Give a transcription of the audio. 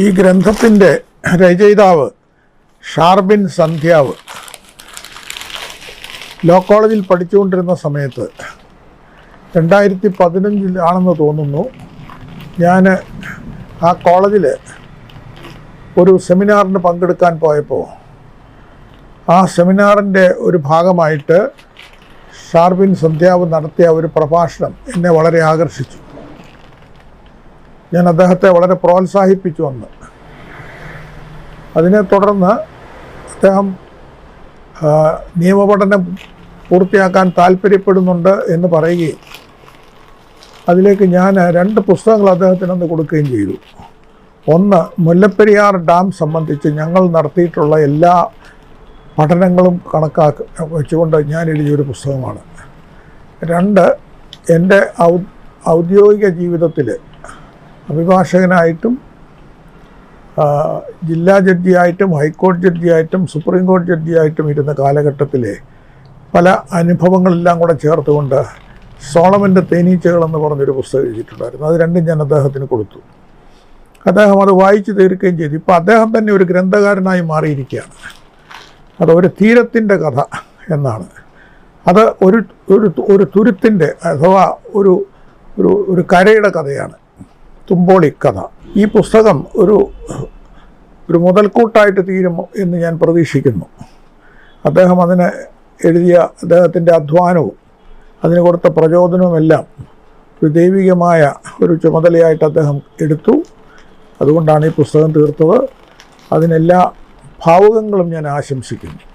ഈ ഗ്രന്ഥത്തിന്റെ രചയിതാവ് ഷാർബിൻ സന്ധ്യാവ്. ലോ കോളേജിൽ പഠിച്ചുകൊണ്ടിരുന്ന സമയത്ത് രണ്ടായിരത്തി പതിനഞ്ചിലാണെന്ന് തോന്നുന്നു. ഞാൻ ആ കോളേജിൽ ഒരു സെമിനാറിന് പങ്കെടുക്കാൻ പോയപ്പോൾ ആ സെമിനാറിന്റെ ഒരു ഭാഗമായിട്ട് ഷാർബിൻ സന്ധ്യാവ് നടത്തിയ ഒരു പ്രഭാഷണം എന്നെ വളരെ ആകർഷിച്ചു. ഞാൻ അദ്ദേഹത്തെ വളരെ പ്രോത്സാഹിപ്പിച്ചു അന്ന്. അതിനെ തുടർന്ന് അദ്ദേഹം നിയമപഠനം പൂർത്തിയാക്കാൻ താല്പര്യപ്പെടുന്നുണ്ട് എന്ന് പറയുകയും അതിലേക്ക് ഞാൻ രണ്ട് പുസ്തകങ്ങൾ അദ്ദേഹത്തിന് അന്ന് കൊടുക്കുകയും ചെയ്തു. ഒന്ന് മുല്ലപ്പെരിയാർ ഡാം സംബന്ധിച്ച് ഞങ്ങൾ നടത്തിയിട്ടുള്ള എല്ലാ പഠനങ്ങളും കണക്കാക്കി വെച്ചുകൊണ്ട് ഞാൻ എഴുതിയൊരു പുസ്തകമാണ്. രണ്ട് എന്റെ ഔദ്യോഗിക ജീവിതത്തിൽ അഭിഭാഷകനായിട്ടും ജില്ലാ ജഡ്ജിയായിട്ടും ഹൈക്കോടതി ജഡ്ജിയായിട്ടും സുപ്രീം കോടതി ജഡ്ജിയായിട്ടും ഇരുന്ന കാലഘട്ടത്തിലെ പല അനുഭവങ്ങളെല്ലാം കൂടെ ചേർത്തുകൊണ്ട് സോളമന്റെ തേനീച്ചകൾ എന്ന് പറഞ്ഞൊരു പുസ്തകം എഴുതിയിട്ടുണ്ടായിരുന്നു. അത് രണ്ടും ഞാൻ അദ്ദേഹത്തിന് കൊടുത്തു. അദ്ദേഹം അത് വായിച്ചു തീർക്കുകയും ചെയ്തു. ഇപ്പോൾ അദ്ദേഹം തന്നെ ഒരു ഗ്രന്ഥകാരനായി മാറിയിരിക്കുകയാണ്. അത് ഒരു തീരത്തിന്റെ കഥ എന്നാണ്. അത് ഒരു ഒരു ഒരു തുരുത്തിന്റെ അഥവാ ഒരു ഒരു ഒരു കരയുടെ കഥയാണ്. തുമ്പോളി കഥ ഈ പുസ്തകം ഒരു ഒരു മുതൽക്കൂട്ടായിട്ട് തീരും എന്ന് ഞാൻ പ്രതീക്ഷിക്കുന്നു. അദ്ദേഹം അതിന് എഴുതിയ അദ്ദേഹത്തിന്റെ അധ്വാനവും അതിന് കൊടുത്ത പ്രചോദനവുമെല്ലാം ഒരു ദൈവികമായ ഒരു ചുമതലയായിട്ട് അദ്ദേഹം എടുത്തു. അതുകൊണ്ടാണ് ഈ പുസ്തകം തീർത്തത്. അതിനെല്ലാ ഭാവുകങ്ങളും ഞാൻ ആശംസിക്കുന്നു.